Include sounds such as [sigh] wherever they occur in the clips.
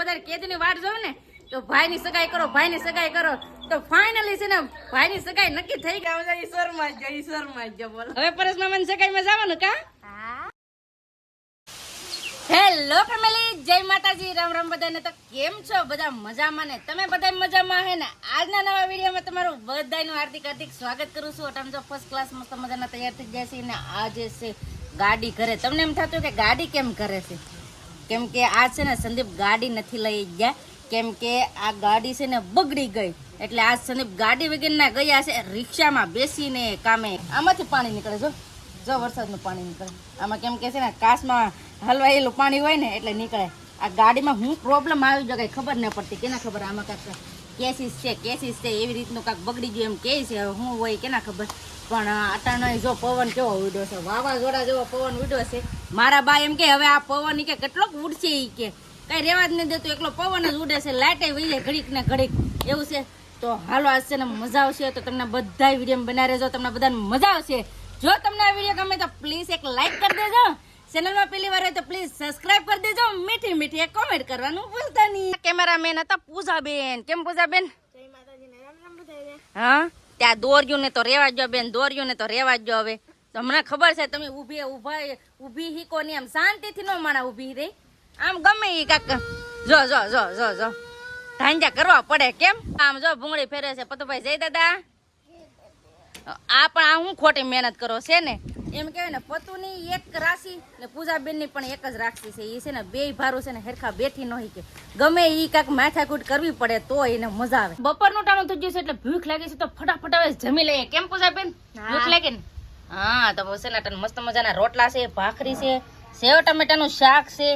બધા કેદની વાટ જોવે ને તો ભાઈની સગાઈ કરો ભાઈની સગાઈ કરો. તો ફાઇનલી છે ને ભાઈની સગાઈ નક્કી થઈ ગઈ. ઈશ્વરમાં જ ઈશ્વરમાં જ બોલો. હવે પરસ મામાની સગાઈમાં જવાનું કા? હેલો ફેમિલી જય માતાજી રામ રામ બધાને તો કેમ છો? બધા મજામાં ને? તમે બધા મજામાં હે ને? આજના નવા વિડીયોમાં તમારું બધાનું હાર્દિક હાર્દિક સ્વાગત કરું છું. તમે જો ફર્સ્ટ ક્લાસ મસ્ત મજાના તૈયાર થઈ જાય છે ને આજે છે ગાડી ઘરે. તમને એમ થતું કે ગાડી કેમ કરે છે? કેમ કે આ છે ને સંદીપ ગાડી નથી લઈ ગયા. કેમ કે આ ગાડી છે ને બગડી ગઈ. એટલે આ સંદીપ ગાડી વગરના ગયા છે, રિક્ષામાં બેસીને કામે. આમાંથી પાણી નીકળે જો જો વરસાદનું પાણી નીકળે. આમાં કેમ કે છે ને કાશમાં હલવાયેલું પાણી હોય ને એટલે નીકળે. આ ગાડીમાં હું પ્રોબ્લેમ આવી જાય કઈ ખબર ન પડતી. કેના ખબર? આમાં કાંઈક કેસીસ છે કેસીસ છે એવી રીતનું કાંઈક બગડી ગયું એમ કે છે. હવે હું હોય કેના ખબર. પણ અટાણો જો પવન કેવો ઉડ્યો છે. વાવાઝોડા જેવો પવન ઉડ્યો છે. મારા બા એમ કે, હવે આ પવન કે કેટલોક ઉડશે એ કે. કઈ રેવા જ નહીં દેતું એકલો પવન જ ઉડે છે. લાઇટે વહી જાય ઘડીક ને ઘડીક. એવું છે. તો હાલો, આજ ને મજા આવશે. તો તમને બધા વીડિયો બનાવી રહેજો. તમને બધાને મજા આવશે. જો તમને આ વીડિયો ગમે તો પ્લીઝ એક લાઇક કરી દેજો. ચેનલમાં પહેલી વાર હોય તો પ્લીઝ સબસ્ક્રાઇબ કરી દેજો. મીઠી મીઠી કોમેન્ટ કરવાનું ભૂલતા નહીં. કેમેરામેન હતા પૂજાબેન. કેમ પૂજાબેન? હા? ત્યાં દોર્યું ને તો રેવા જ બેન દોર્યું ને તો રેવા જ હવે. તો હમણાં ખબર છે તમે ઊભી ઊભા ઊભી હીકો ને આમ શાંતિથી નો માણા ઊભી રહી. આમ ગમે ઈ કાક. જો જો જો જો જો. ધાંજા કરવા પડે કેમ? આમ જો ભૂંગળી ફેરે છે. પતુભાઈ જય દાદા. આ પણ આ હું ખોટી મહેનત કરો છે ને? એમ કહેવાય ને પતુની એક રાશિ ને પૂજાબેનની પણ એક જ રાશિ છે. એ છે ને બે ભારું છે ને હેરખા બેઠી નહીં કે ગમે ઈ કાંક માથાકૂટ કરવી પડે તો એને મજા આવે. બપોરનું ટાણું થઈ ગયું છે એટલે ભૂખ લાગી છે તો ફટાફટ હવે જમી લઈએ. કેમ પૂજાબેન? ભૂખ લાગે ને? હા તો છે ને મસ્ત મજાના રોટલા છે ભાખરી છે સેવ ટમેટાનું શાક છે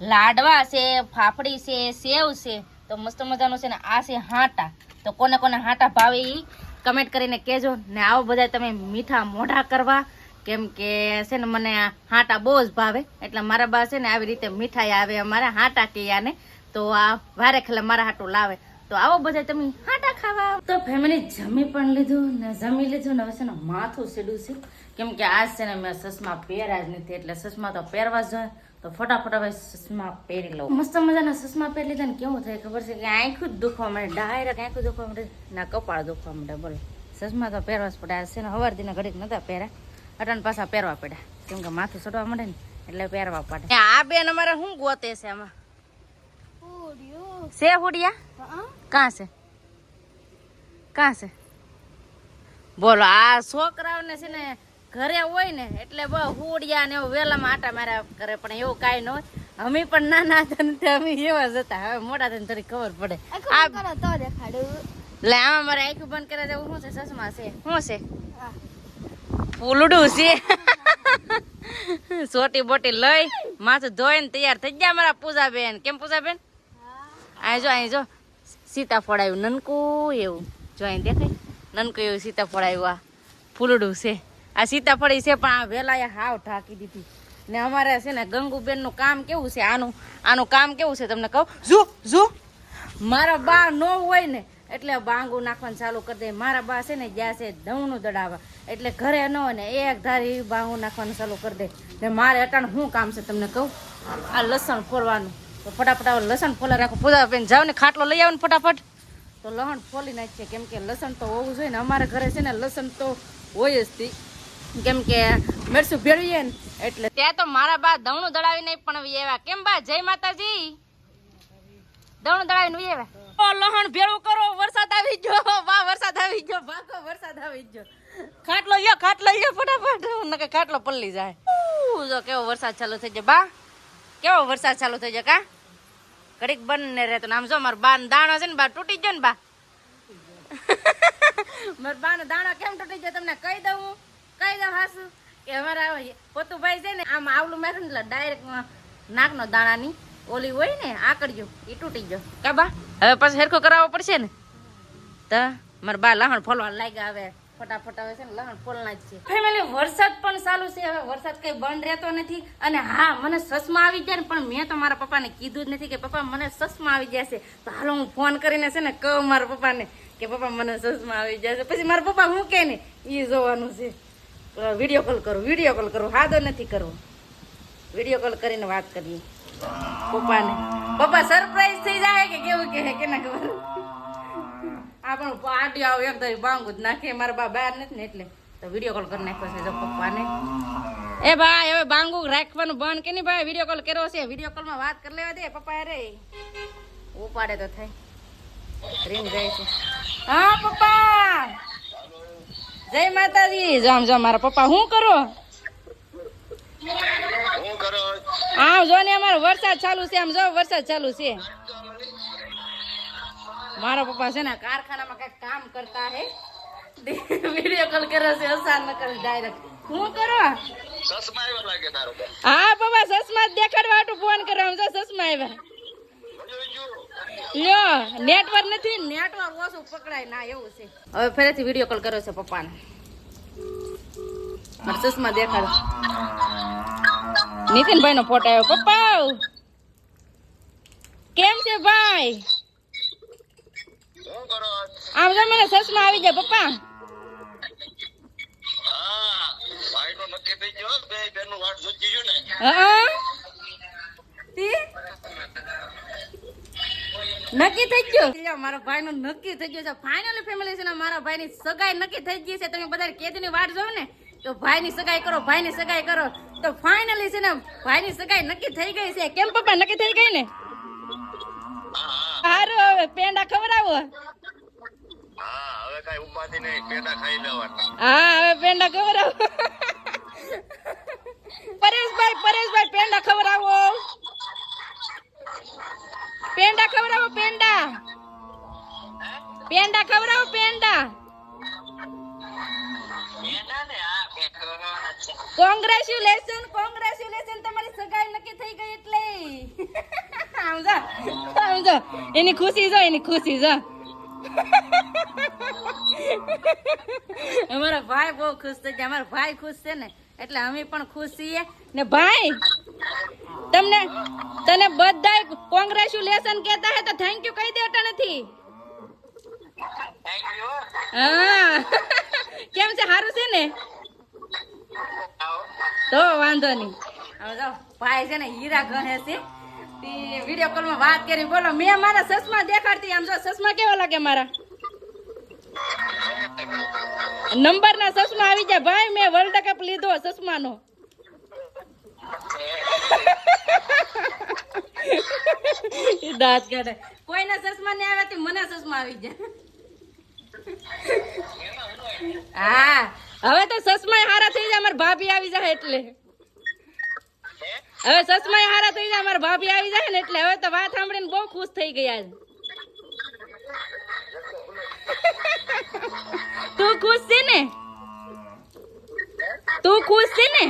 લાડવા છે ફાફડી છે સેવ છે. તો મસ્ત મજાનું છે ને આ છે હાટા. તો કોને કોને હાટા ભાવે ઈ? કમેન્ટ કરીને કહેજો ને આવો બધા તમે મીઠા મોઢા કરવા. કેમ કે છે ને મને હાટા બહુ જ ભાવે. એટલે મારા બા છે ને આવી રીતે મીઠાઈ આવે, અમારે હાટા કહીયાને તો આ વારે ખેલે મારા હાટું લાવે. તો આવો બધા તમે હાટા ખાવા. તો ફેમિલી જમી પણ લીધું ને જમી લીધું ને હવે છે ને માથું સીડું છે. કેમ કે આજ છે ને મેં સસમા પહેર્યા જ નથી, એટલે સસમા તો પહેરવા જોઈએ. તો ફટાફટ હવે સસમા પહેરી લઉં. મસ્ત મજાના ચશ્મા પહેરી લીધા ને કેવું થાય ખબર છે કે આંખું જ દુખવા માંડે ડાયરેક્ટ આંખું દુખવા માંડે. ના, કપાળ દુખવા માંડે, બોલો. સસમા તો પહેરવા જ પડે. આ છે ને હવાર દિને ઘડીક નતા પહેર્યા. અટાણ પાછા પહેરવા પડ્યા. કેમ કે માથું ચડવા મળે ને એટલે પહેરવા પડે. આ બેન અમારે શું ગોતે છે આમાં? છે હુડિયા? કાં છે? કાં છે? બોલો આ છોકરાઓને છે ને ઘરે હોય ને એટલે બહુ હુડિયા ને એવું વહેલામાં આટા માર્યા કરે પણ એવું કાંઈ ન હોય. અમે પણ નાના હતા ને અમે એવા જ હતા. હવે મોટા થઈને થોડી ખબર પડે. આ એટલે આમાં મારે આખું બંધ કરે જેવું શું છે ચશ્મા છે? શું છે? ફૂલડું છે. સોટી બોટી લઈ, માથું ધોઈને તૈયાર થઈ ગયા મારા પૂજાબેન. કેમ પૂજાબેન? અહીં જો અહીં જો. સીતાફળ આવ્યું નનકું એવું. જો અહીં દેખાય. નનકું એવું સીતાફળ આવ્યું આ ફૂલડું છે. આ સીતાફળ છે, પણ આ વેલાએ હાવ ઢાંકી દીધી. ને અમારે છે ને ગંગુબેનનું કામ કેવું છે? આનું આનું કામ કેવું છે તમને કહું? જો જો. મારા બા નો હોય ને એટલે બાંગુ નાખવાનું ચાલુ કરી દે. મારા બા છે ને જ્યાં છે દવનું દડાવવા એટલે ઘરે ન હોય ને એક ધારી બાંગુ નાખવાનું ચાલુ કરી દે. ને મારે અટાણ શું કામ છે તમને કહું? આ લસણ ફોરવાનું તો ફટાફટ લસણ ફોલા રાખો. પૂજા બેન જાઓ ને ખાટલો લઈ આવો ને ફટાફટ. તો લસણ ફોલી નાખીએ. કેમ કે લસણ તો હોવું જોઈએ ને. અમારા ઘરે છે ને લસણ તો હોય જ તી. કેમ કે મેરસું ભેળવીએ ને એટલે ત્યાં તો મારા બા દવણું દડાવી નહીં પણ એવા. કેમ બા? જય માતાજી. દવણું દળાવીને ઉઈ લહણ ભેળું કરો, વરસાદ આવી ગયો. વાહ, વરસાદ આવી ગયો ભાગો વરસાદ આવી ગયો. ખાટલો યો ખાટલો યો ફટાફટ. નકે ખાટલો પલ્લી જાય. જો કેવો વરસાદ ચાલુ થઈ જાય બા, કેવો વરસાદ ચાલુ થઈ જાય કા? ઘડીક બંને રહેતો આમ જો, મારા બાન દાણો છે ને, બા, તૂટી ગયો ને, બા. [laughs] મારા બા નો દાણો કેમ તૂટી ગયો તમને કહી દઉં? કહી દઉં હાસુ. કે અમારા પોતુભાઈ છે ને, આમ આવલું માર્યું ને ડાયરેક્ટ નાકનો દાણાની ઓલી હોય ને, આકડ્યું એ તૂટી ગયો. બા? હવે પછી સરખો કરાવવો પડશે ને? તો મારા બા લહણ ફોલવા લાગ્યા હવે. ફટાફટ આવે છે ને લહણ ફોલના જ છે. ફેમિલી વરસાદ પણ ચાલુ છે. હવે વરસાદ કઈ બંધ રહેતો નથી. અને હા, મને સસમાં આવી જાય ને, પણ મેં તો મારા પપ્પાને કીધું જ નથી કે, પપ્પા, મને સસમાં આવી જશે. તો હાલો હું ફોન કરીને છે ને કહું મારા પપ્પાને કે, પપ્પા, મને સસમાં આવી જશે. પછી મારા પપ્પા હું કે ને? એ જોવાનું છે. વીડિયો કોલ કરું, વીડિયો કોલ કરું. હાદો નથી કરવો. વીડિયો કોલ કરીને વાત કરીએ. પપ્પાને. પપ્પા સરપ્રાઈઝ થઈ જાય કે કેવું કે કે ના ખબર. આ પણ પાર્ટી આવ એમ તો બાંગ જ નાખે. મારા બા બહાર નથી ને એટલે. તો વીડિયો કોલ કરી નાખ્યો છે જો પપ્પાને. એ ભાઈ હવે બાંગુ રાખવાનું બંધ કે નહીં ભાઈ? વીડિયો કોલ કર્યો છે. વીડિયો કોલમાં વાત કરી લેવા દે પપ્પા રે ઉપાડે તો થાય. રીંગ જાય છે. હા પપ્પા. જય માતાજી. જો આમ જો મારા પપ્પા શું કરો? હું કરો જો ને અમારો વરસાદ ચાલુ છે આમ જો વરસાદ ચાલુ છે. મારા પપ્પા છે ને કારખાનામાં કંઈક કામ કરતા હે. વીડિયો કોલ કરે છે અસાન ન કરે ડાયરેક્ટ હું કરો સસમા આવ્યા લાગે તારો હા પપ્પા સસમા દેખાડવા આટુ ફોન કરો આમ જો સસમા આવ્યા લ્યો નેટવર્ક નથી નેટવર્ક ઓછું પકડાય ના એવું છે. હવે ફરીથી વીડિયો કોલ કર્યો છે પપ્પાને. મારા ચશ્મા દેખાડો. નીતિનભાઈ નો ફોટો આવ્યો. પપ્પા કેમ છે ભાઈ? આમ તો મને સસમાં આવી જાય પપ્પા. હા નક્કી થઈ ગયો મારા ભાઈ નું. નક્કી થઈ ગયું? છે. ફાઇનલી ફેમિલી છે ને મારા ભાઈ ની સગાઈ નક્કી થઈ ગઈ છે. તમે બધા કેદી ની વાટ જોવ ને. તો ભાઈ ની સગાઈ કરો ભાઈ ની સગાઈ કરો. તો ફાઇનલી છે ને ભાઈ ની સગાઈ નક્કી થઈ ગઈ છે. કેમ પપ્પા નક્કી થઈ ગઈ ને? હારું હવે પેંડા ખવડાવો. હા હવે પેડા ખવડાવો. પરેશભાઈ પરેશભાઈ પેંડા ખવડાવો. પેંડા ખવડાવો પેંડા. પેંડા ખવડાવો પેડા. કોંગ્રેચ્યુલેશન કોંગ્રેચ્યુલેશન તમારી સગાઈ નક્કી થઈ ગઈ એટલે. સમજો સમજો એની ખુશી જો એની ખુશી જો. અમારા ભાઈ બહુ ખુશ થઈ ગયા. અમારા ભાઈ ખુશ છે ને એટલે અમે પણ ખુશ છીએ. ને ભાઈ તમને તને બધા કોંગ્રેચ્યુલેશન કહેતા હે તો થેન્ક યુ કહી દેતા નથી. હા. કેમ છે? સારું છે ને? તો વાંધો નહીં. હવે જો, ભાઈ છે ને હીરા ગણે છે. તે વીડિયો કોલમાં વાત કરી બોલો. મેં મારા સસમા દેખાડતી, આમ જો સસમા કેવા લાગે મારા? નંબર ના ચશ્મા આવી જાય ભાઈ, મેં વર્લ્ડ કપ લીધો ઈ દાંત કાઢે. કોઈના સસમા નહીં આવે મને સસમા આવી જાય હા, હવે તો સસમા હારા અમાર ભાભી આવી જાય એટલે. હવે સસમાય હારા થઈ જાય અમાર ભાભી આવી જાય ને એટલે હવે તો વાત સાંભળીને બહુ ખુશ થઈ ગયા તું ખુશ છે ને? તું ખુશ છે ને?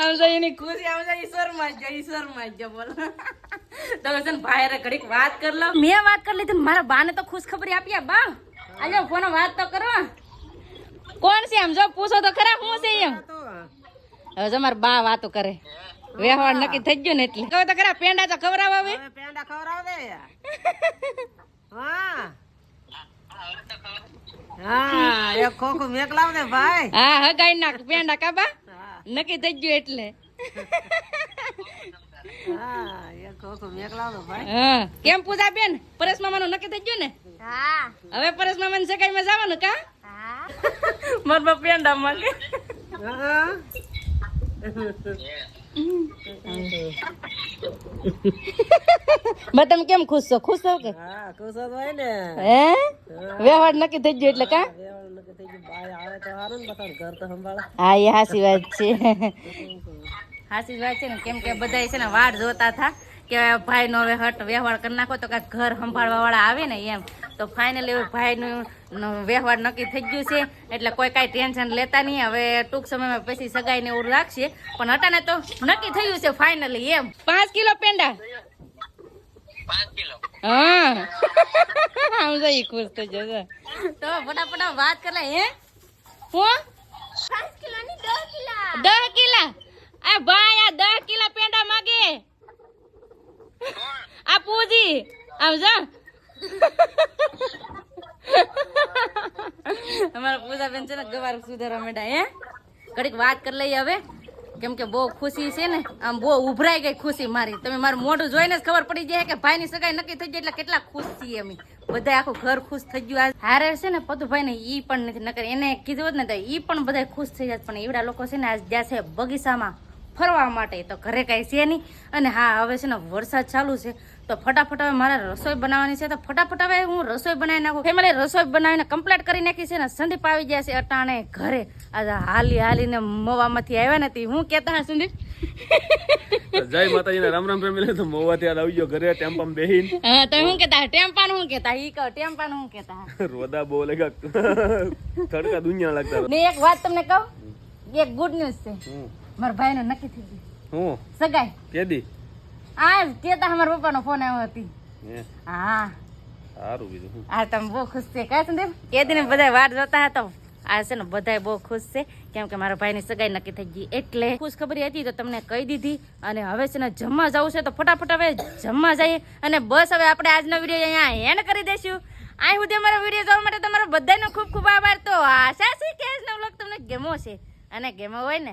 આમ તો એની ખુશી, આમ તો ઈશ્વરમાં જ ઈશ્વરમાં જ બોલ. ઘડીક વાત કરી લો. મેં વાત કરી લીધી મારા બાને તો ખુશ ખબરી આપી બા. આજો ફોન વાત તો કરો. કોણ છે આમ જો પૂછો તો ખરા હું છે એમ? હવે જો મારા બા વાતો કરે. વ્યવહાર નક્કી થઈ ગયો ને એટલે. કહો તો ખરા પેંડા તો ખવડાવ હવે પેંડા ખવડાવ હા. હા એક ખોખું મેકલાવ ભાઈ. હા હગાઈ નાખ. પેંડા કાબા નક્કી થઈ ગયું એટલે. કેમ પૂજા બેન? પરેશ મામાનું નક્કી થઈ ગયું ને? હા. હવે પરેશ મામાની સગાઈમાં જવાનું કા? મારો બાપ પેંડા માંગે. બતમ તમે કેમ ખુશ છો? ખુશ છો કે? હા ખુશ જ હોય ને. હે? વ્યવહાર નક્કી થઈ ગયો એટલે કા? વ્યવહાર નક્કી થઈ ગયો. ભાઈ આવે તો સારું ને ઘર તો સંભાળે. હા એ હાસી વાત છે. હાસી વાત છે ને કેમ કે બધા છે ને વાડ જોતા હતા કે ભાઈ નો હવે હટ વ્યવહાર કરી નાખો તો કાંઈક ઘર સંભાળવા વાળા આવે ને એમ. તો ફાઇનલી ભાઈનું વ્યવહાર નક્કી થઈ ગયું છે એટલે કોઈ કાંઈ ટેન્શન લેતા નહીં. હવે ટૂંક સમયમાં પછી સગાઈને એવું રાખશે પણ હટાને તો નક્કી થયું છે ફાઇનલી એમ. પાંચ કિલો પેંડા? હા. આમ તો ઈ ખુશ થઈ જશે. તો ફટાફટ વાત કરે હે? હું? દસ કિલા. દસ કિલા? આ ભાઈ, આ દસ કિલા પેંડા માગે. આ પૂજી. આમ જા. અમારા પૂજા બેન છે ને ગવાર સુધારવા માંડ્યા, હે? ઘડીક વાત કરી લઈએ હવે. કેમ કે બહુ ખુશી છે ને, આમ બહુ ઉભરાઈ ગઈ ખુશી મારી. તમે મારું મોઢું જોઈને જ ખબર પડી જાય કે ભાઈની સગાઈ નક્કી થઈ જાય એટલે કેટલા ખુશ છીએ અમે. બધા આખું ઘર ખુશ થઈ ગયું આજ. હારે છે ને પતુભાઈ ને ઈ પણ નથી નકર, એને કીધું હોત ને તો ઈ પણ બધા ખુશ થઈ જાય પણ એવડા લોકો છે ને આજ જ્યાં છે બગીચામાં ફરવા માટે તો ઘરે કાંઈ છે નહીં. અને હા હવે છે ને વરસાદ ચાલુ છે તો ફટાફટ હવે મારે રસોઈ બનાવવાની છે. તો ફટાફટ હવે હું રસોઈ બનાવી નાખું. ફેમિલી રસોઈ બનાવીને કમ્પ્લીટ કરી નાખી છે ને સંદીપ આવી ગયા છે અટાણે ઘરે. આજે હાલી હાલીને મવામાંથી આવ્યા નથી હું કહેતા હા સંદીપ? જય માતાજીને રામ રામ ફેમિલી તો મોવાથી આવી ગયો ઘરે ટેમ્પમ બેહીન. [laughs] હા તો શું કહેતા ટેમ્પાન શું કહેતા ઈ કહો ટેમ્પાનું શું કહેતા રોદા બોલે [laughs] તડકા દુનિયા લાગતા. ને એક વાત તમને કહું એક ગુડ ન્યૂઝ છે. મારા ભાઈનું નક્કી થઈ ગયું હું? સગાઈ. કેદી? આ કેતા મારા પપ્પા પપ્પાનો ફોન આવ્યો હતી. હા? સારું બીજું આ તમે બહુ ખુશ છે. કાંઈ સંદીપ કેદી ને બધા વાટ જોતા હતા. આ છે ને બધાય બહુ ખુશ છે. કેમ કે મારા ભાઈની સગાઈ નક્કી થઈ ગઈ એટલે ખુશ ખબરી હતી તો તમને કહી દીધી. અને હવે છે ને જમવા જવું છે તો ફટાફટ હવે જમવા જઈએ. અને બસ હવે આપણે આજનો વીડિયો અહીંયા હેન્ડ કરી દઈશું. આ સુધી અમારો વીડિયો જોવા માટે તમારો બધાનો ખૂબ ખૂબ આભાર. તો આશા છે કે આજનો વ્લોગ તમને ગેમો છે અને ગેમો હોય ને